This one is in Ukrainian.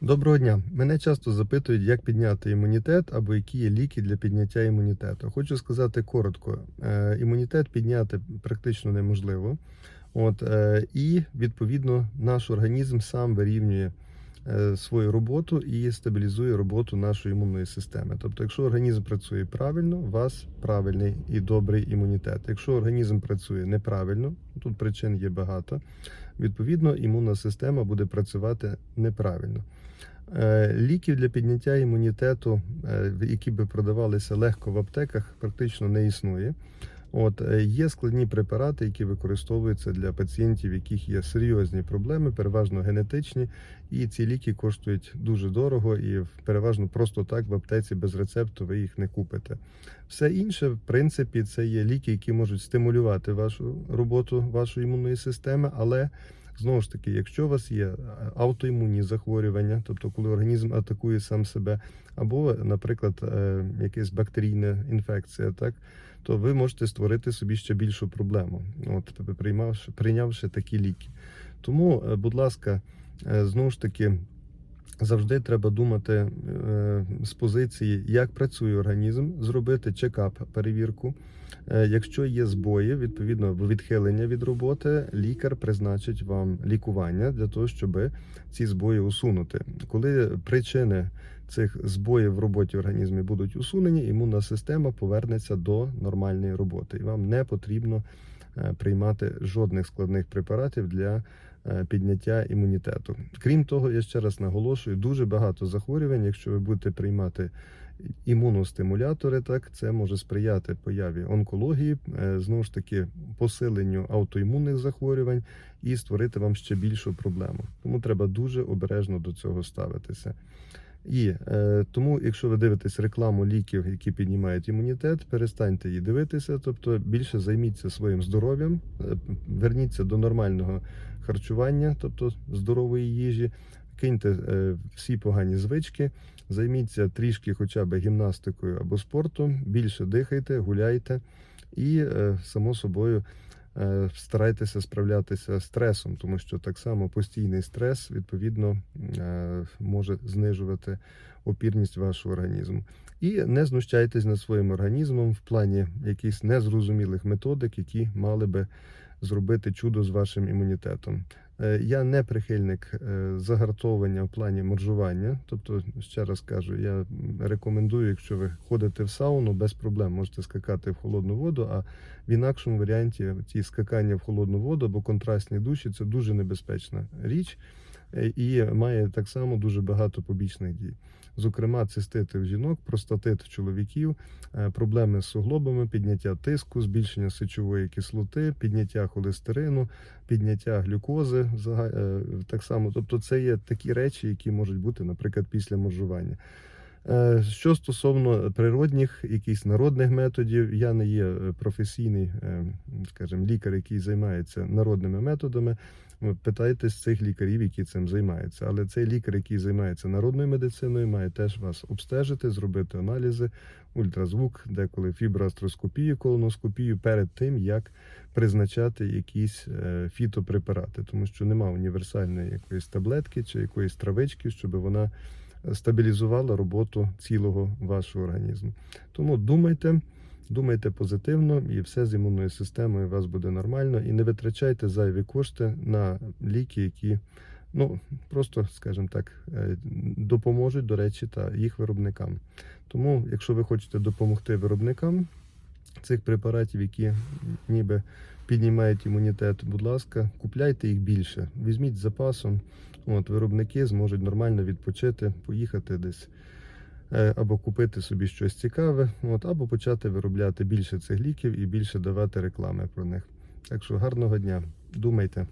Доброго дня. Мене часто запитують, як підняти імунітет або які є ліки для підняття імунітету. Хочу сказати коротко: Е, імунітет підняти практично неможливо. От, е, і відповідно наш організм сам вирівнює свою роботу і стабілізує роботу нашої імунної системи. Тобто, якщо організм працює правильно, у вас правильний і добрий імунітет. Якщо організм працює неправильно, тут причин є багато. Відповідно, імунна система буде працювати неправильно. Е, Ліків для підняття імунітету, е, які би продавалися легко в аптеках, практично не існує. От е, є складні препарати, які використовуються для пацієнтів, яких є серйозні проблеми, переважно генетичні, і ці ліки коштують дуже дорого і переважно просто так в аптеці без рецепту ви їх не купите. Все інше, в принципі, це є ліки, які можуть стимулювати вашу роботу вашої імунної системи, але Знову ж таки, якщо у вас є автоімунні аутоімунні захворювання, тобто коли організм атакує сам себе, або, наприклад, е, якась бактерійна інфекція, так то ви можете створити собі ще більшу проблему, от приймавши прийнявши такі ліки. Тому, е, будь ласка, е, знову ж таки. Завжди треба думати е, з позиції, як працює організм, зробити чекап, перевірку. Е, якщо є збої, відповідно відхилення від роботи, лікар призначить вам лікування для того, щоб ці збої усунути. Коли причини цих збоїв в роботі організму будуть усунені, імунна система повернеться до нормальної роботи, і вам не потрібно приймати жодних складних препаратів для е, підняття імунітету. Крім того, я ще раз наголошую, дуже багато захворювань, якщо ви будете приймати імуностимулятори, так це може сприяти появі онкології, е, знову ж таки посиленню аутоімунних захворювань і створити вам ще більшу проблему. Тому треба дуже обережно до цього ставитися. І е, тому, якщо ви дивитесь рекламу ліків, які піднімають імунітет, перестаньте її дивитися, тобто більше займіться своїм здоров'ям, е, верніться до нормального харчування, тобто здорової їжі, киньте е, всі погані звички, займіться трішки, хоча б гімнастикою або спортом, більше дихайте, гуляйте і, е, само собою, старайтеся справлятися з стресом, тому що так само постійний стрес відповідно е, може знижувати опірність вашого організму. І не знущайтесь над своїм організмом в плані якихось незрозумілих методик, які мали би зробити чудо з вашим імунітетом. Е, Я не прихильник е, загартовування в плані моржування. Тобто, ще раз кажу, я рекомендую, якщо ви ходите в сауну, без проблем можете скакати в холодну воду. А в інакшому варіанті ті скакання в холодну воду або контрастні душі це дуже небезпечна річ е, і має так само дуже багато побічних дій. Зокрема, цистити в жінок, простатит в чоловіків, е, проблеми з суглобами, підняття тиску, збільшення сечової кислоти, підняття холестерину, підняття глюкози. е, Так само, тобто, це є такі речі, які можуть бути, наприклад, після моржування. Е, Що стосовно природних, якихось народних методів, я не є е, професійний, е, скажімо, лікар, який займається народними методами. Питайтесь цих лікарів, які цим займаються. Але цей лікар, який займається народною медициною, має теж вас обстежити, зробити аналізи, ультразвук, деколи фіброастроскопію, колоноскопію перед тим, як призначати якісь фітопрепарати, тому що нема універсальної якоїсь таблетки чи якоїсь травички, щоб вона стабілізувала роботу цілого вашого організму. Тому думайте. Думайте позитивно, і все з імунною системою у вас буде нормально. І не витрачайте зайві кошти на ліки, які ну просто, скажімо так, е, допоможуть, до речі, та їх виробникам. Тому, якщо ви хочете допомогти виробникам цих препаратів, які ніби піднімають імунітет, будь ласка, купляйте їх більше. Візьміть з запасом. От виробники зможуть нормально відпочити, поїхати десь. Е, або купити собі щось цікаве, от, або почати виробляти більше цих ліків і більше давати реклами про них. Так що гарного дня, думайте.